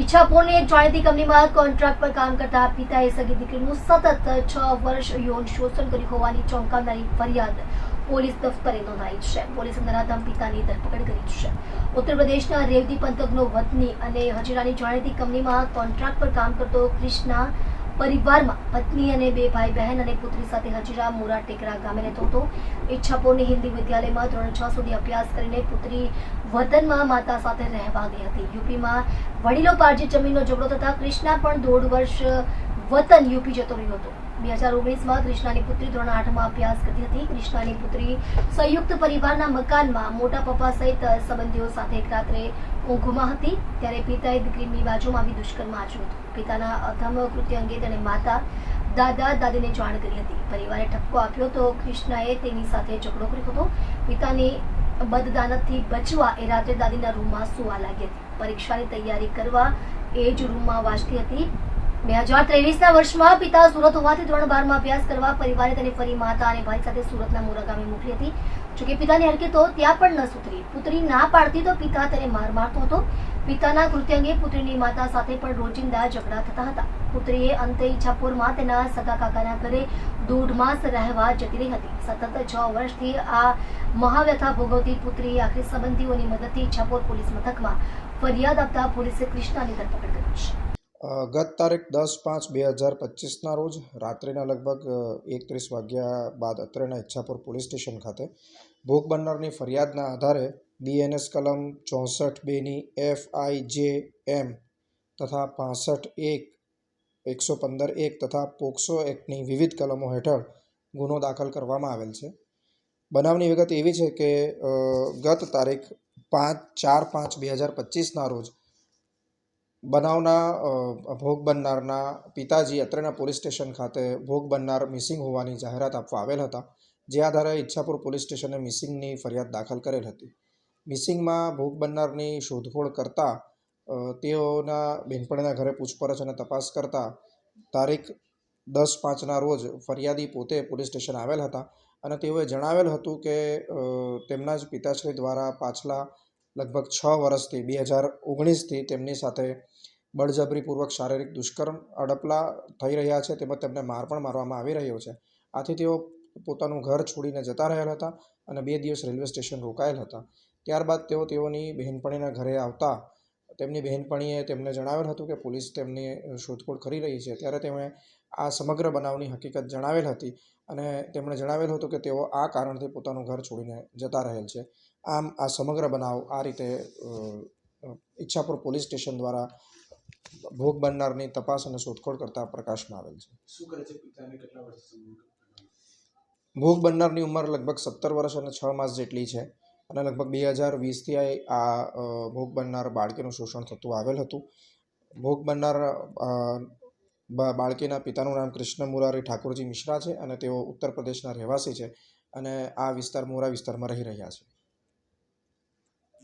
ઈચ્છાપુરની એક જાણીતી કંપનીમાં કોન્ટ્રાક્ટ પર કામ કરતા પિતાએ સગી દીકરીનું સતત છ વર્ષ યૌન શોષણ કર્યું હોવાની ચોંકાવનારી ફરિયાદ પોલીસ દફતરે નોંધાઈ છે. પોલીસે નરાધમ પિતાની ધરપકડ કરી છે. ઉત્તર પ્રદેશના રેવતી પંથકનો વતની અને હજીરાની જાણીતી કંપનીમાં કોન્ટ્રાક્ટ પર કામ કરતો ક્રિષ્ના પરિવારમાં પત્ની અને બે ભાઈ બહેન અને પુત્રી સાથે હજીરા મોરા ટેકરા ગામે રહેતો હતો. ઈચ્છાપુરની હિન્દી વિદ્યાલયમાં ધોરણ છ સુધી અભ્યાસ કરીને પુત્રી વતનમાં માતા સાથે રહેવા ગઈ હતી. યુપીમાં વડીલો પારજી જમીનનો ઝઘડો થતા કૃષ્ણા પણ દોઢ વર્ષ વતન યુપી જતો રહ્યો હતો. બે હજાર ઓગણીસમાં કૃષ્ણાની પુત્રી ધોરણ આઠમાં અભ્યાસ કરતી હતી. કૃષ્ણાની પુત્રી સંયુક્ત પરિવારના મકાનમાં મોટા પપ્પા સહિત સંબંધીઓ સાથે એક રાત્રે ઊંઘમાં હતી ત્યારે પિતાએ દીકરીની બાજુમાં આવી દુષ્કર્મ આચર્યું હતું. પિતાના અધમ કૃત્ય અંગે તેણે માતા, દાદા, દાદીને જાણ કરી હતી. પરિવારે ઠપકો આપ્યો તો કૃષ્ણાએ તેની સાથે ઝઘડો કર્યો હતો. પિતાની બદદાનતથી બચવા એ રાત્રે દાદીના રૂમમાં સુવા લાગી હતી. પરીક્ષાની તૈયારી કરવા એ જ રૂમમાં વાંચતી હતી. બે હજાર ત્રેવીસના વર્ષમાં પિતા સુરત હોવાથી ધોરણ બારમાં અભ્યાસ કરવા પરિવારે તેને ફરી માતા અને ભાઈ સાથે સુરતના મોરા ગામે મોકલી હતી. જોકે પિતાની હરકતો ત્યાં પણ ન સુધરી. પુત્રી ના પાડતી તો પિતા તેને માર મારતો હતો. પિતાના કૃત્ય અંગે પુત્રીની માતા સાથે પણ રોજિંદા ઝઘડા થતા હતા. પુત્રીએ અંતે ઈચ્છાપુરમાં તેના સગા કાકાના ઘરે દોઢ માસ રહેવા જતી રહી હતી. સતત છ વર્ષથી આ મહાવ્યથા ભોગવતી પુત્રીએ આખરી સંબંધીઓની મદદથી ઈચ્છાપુર પોલીસ મથકમાં ફરિયાદ આપતા પોલીસે કૃષ્ણાની ધરપકડ કરી છે. ગત તારીખ દસ પાંચ બે હજાર પચીસના રોજ રાત્રિના લગભગ એકત્રીસ વાગ્યા બાદ અત્રેના ઈચ્છાપુર પોલીસ સ્ટેશન ખાતે ભોગ બનનારની ફરિયાદના આધારે બીએનએસ કલમ ચોસઠ બેની એફ આઈ જે એમ તથા પાસઠ એક, એકસો પંદર એક તથા પોક્સો એક્ટની વિવિધ કલમો હેઠળ ગુનો દાખલ કરવામાં આવેલ છે. બનાવની વિગત એવી છે કે ગત તારીખ પાંચ ચાર પાંચ બે હજાર પચીસના રોજ બનાવના ભોગ બનનારના પિતાજી અત્રેના પોલીસ સ્ટેશન ખાતે ભોગ બનનાર મિસિંગ હોવાની જાહેરાત આપવા આવેલ હતા, જે આધારે ઈચ્છાપુર પોલીસ સ્ટેશને મિસિંગની ફરિયાદ દાખલ કરેલ હતી. મિસિંગમાં ભોગ બનનારની શોધખોળ કરતા તેઓના બહેનપણીના ઘરે પૂછપરછ અને તપાસ કરતા તારીખ દસ પાંચના રોજ ફરિયાદી પોતે પોલીસ સ્ટેશન આવેલ હતા અને તેઓએ જણાવેલ હતું કે તેમના જ પિતાશ્રી દ્વારા પાછલા લગભગ છ વર્ષથી, બે હજાર ઓગણીસથી તેમની સાથે બળજબરીપૂર્વક શારીરિક દુષ્કર્મ અડપલા થઈ રહ્યા છે, તેમજ તેમને માર પણ મારવામાં આવી રહ્યો છે. આથી તેઓ પોતાનું ઘર છોડીને જતા રહેલા હતા અને બે દિવસ રેલવે સ્ટેશન રોકાયેલ હતા. ત્યારબાદ તેઓ તેઓની બહેનપણીના ઘરે આવતા તેમની બહેનપણીએ તેમને જણાવેલ હતું કે પોલીસ તેમની શોધખોળ કરી રહી છે. ત્યારે તેમણે આ સમગ્ર બનાવની હકીકત જણાવેલ હતી અને તેમણે જણાવેલ હતું કે તેઓ આ કારણથી પોતાનું ઘર છોડીને જતા રહેલ છે. આમ આ સમગ્ર બનાવ આ રીતે ઈચ્છાપુર પોલીસ સ્ટેશન દ્વારા ભોગ બનનારની તપાસ અને શોધખોળ કરતા પ્રકાશમાં આવેલ છે. શું કરે છે? પિતાને કેટલા વર્ષ ભોગ બનનારની ઉંમર લગભગ સત્તર વર્ષ અને છ માસ જેટલી છે. અને લગભગ બે હજાર વીસથી આ ભોગ બનનાર બાળકીનું શોષણ થતું આવેલ હતું. ભોગ બનનાર બાળકીના પિતાનું નામ કૃષ્ણ મુરારી ઠાકોરજી મિશ્રા છે અને તેઓ ઉત્તર પ્રદેશના રહેવાસી છે અને આ વિસ્તાર મોરા વિસ્તારમાં રહી રહ્યા છે.